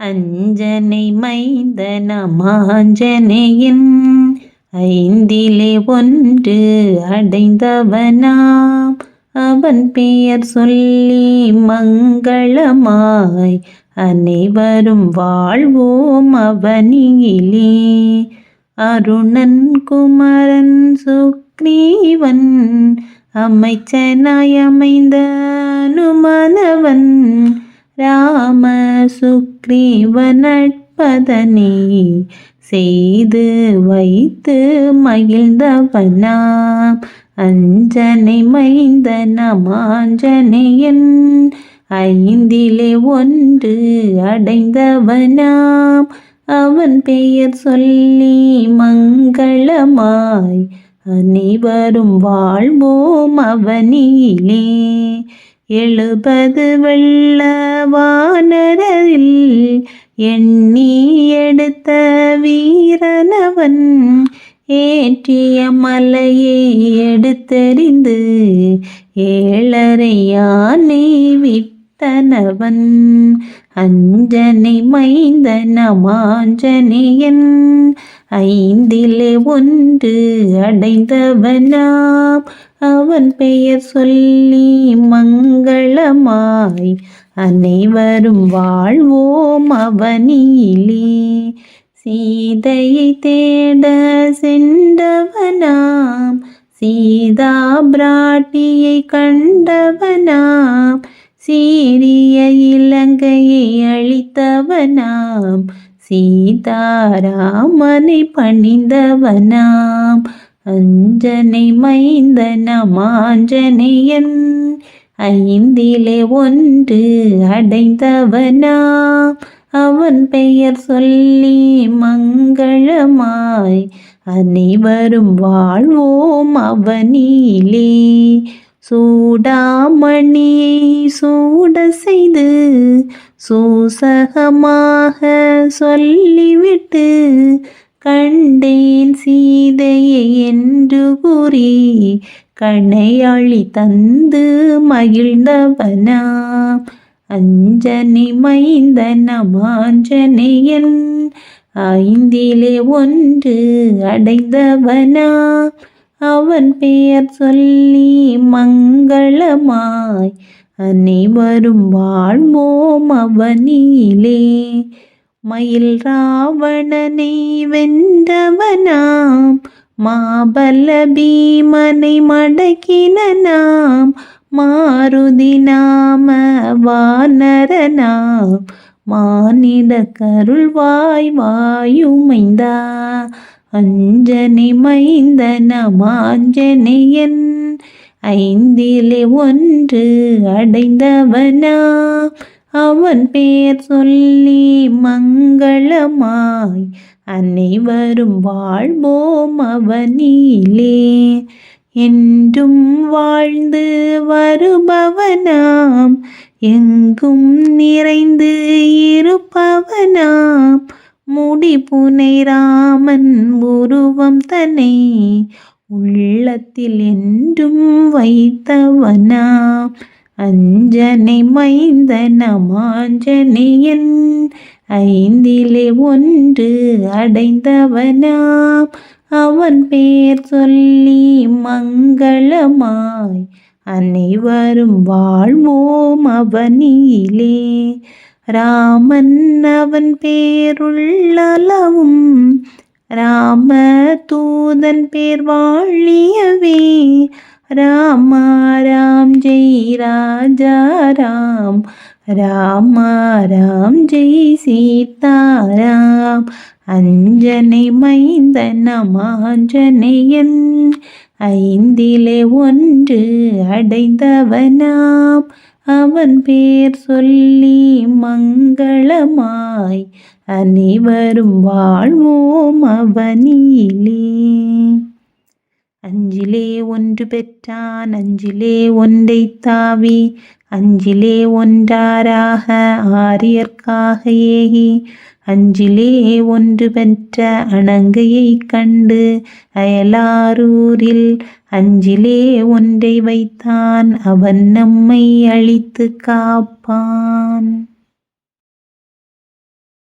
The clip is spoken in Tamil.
அஞ்சனை மைந்தனமாஞ்சனையின் ஐந்திலே ஒன்று அடைந்தவனாம் அவன் பெயர் சொல்லி மங்களமாய் அனைவரும் வாழ்வோம் அவனியிலே. அருணன் குமரன் சுக்ரீவன் அமைச்சனாய் அமைந்த அனுமனவன் ராம சுக்ரீவனட்பதனே செய்து வைத்து மகிழ்ந்தவனாம் அஞ்சனை மைந்த நமாஞ்சனையன் ஐந்திலே ஒன்று அடைந்தவனாம் அவன் பெயர் சொல்லி மங்களமாய். அனைவரும் வாழ்வோம் அவனிலே. எழுபது வெள்ள வானரில் எண்ணி எடுத்த வீரனவன் ஏற்றிய மலையை எடுத்தெறிந்து ஏழரை விட்டனவன். அஞ்சனை மைந்தனமாஞ்சனையன் ஐந்திலே ஒன்று அடைந்தவனாம். அவன் பெயர் சொல்லி மங்களமாய் அனைவரும் வாழ்வோம் அவனிலே. சீதையை தேட சென்றவனாம் சீதா பிராட்டியை கண்டவனாம். சீரிய இலங்கையை அழித்தவனாம். சீதாராமனை பணிந்தவனாம். அஞ்சனை மைந்தனமாஞ்சனையன் ஐந்திலே ஒன்று அடைந்தவனாம். அவன் பெயர் சொல்லி மங்களமாய். அனைவரும் வாழ்வோம் அவனிலே. சூடாமணியை சூட செய்து சூசகமாக சொல்லிவிட்டு கண்டேன் சீதையை என்று கூறி கணையாளி தந்து மகிழ்ந்தவனாம் அஞ்சனி மைந்தனமாஞ்சனையன் ஐந்திலே ஒன்று அடைந்தவனா. அவன் பெயர் சொல்லி மங்களமாய். அனைவரும் வாழ்வோம் அவனிலே. மயில் ராவணனை வென்றவனாம். மாபல பீமனை மடக்கினாம் மாருதி நாம வானரனாம். மானிட கருள்வாய் வாயுமைந்தா. அஞ்சனை மைந்தன மாஞ்சனையன் ஐந்திலே ஒன்று அடைந்தவனா. அவன் பேர் சொல்லி மங்களமாய் அனைவரும் வாழ்வோம் அவனிலே. என்றும் வாழ்ந்து வருபவனாம் எங்கும் நிறைந்து இருப்பவனாம். முடிபுனை ராமன் உருவம் தன்னை உள்ளத்தில் என்றும் வைத்தவனா. அஞ்சனை மைந்தனமாஞ்சனையன் ஐந்திலே ஒன்று அடைந்தவனாம் அவன் பேர் சொல்லி மங்களமாய். அனைவரும் வாழ்வோம் அவனியிலே ராமன் அவன் பேருள்ளளவும் ராம தூதன் பேர் வாழியவே. ராமா ராம் ஜெய் ராஜா ராம். ராமா ராம் ஜெய் சீதாராம் அஞ்சனை மைந்தனமாஞ்சனையன் ஐந்திலே ஒன்று அடைந்தவனாம். அவன் பேர் சொல்லி மங்களமாய் அனைவரும் வாழ்வோம் அவனிலே. அஞ்சிலே ஒன்று பெற்றான் அஞ்சிலே ஒன்றை தாவி அஞ்சிலே ஒன்றாராக ஆரியர்க்காக ஏகி அஞ்சிலே ஒன்று பெற்ற அணங்கையை கண்டு அயலாரூரில் அஞ்சிலே ஒன்றை வைத்தான் அவன் நம்மை அழித்து காப்பான்.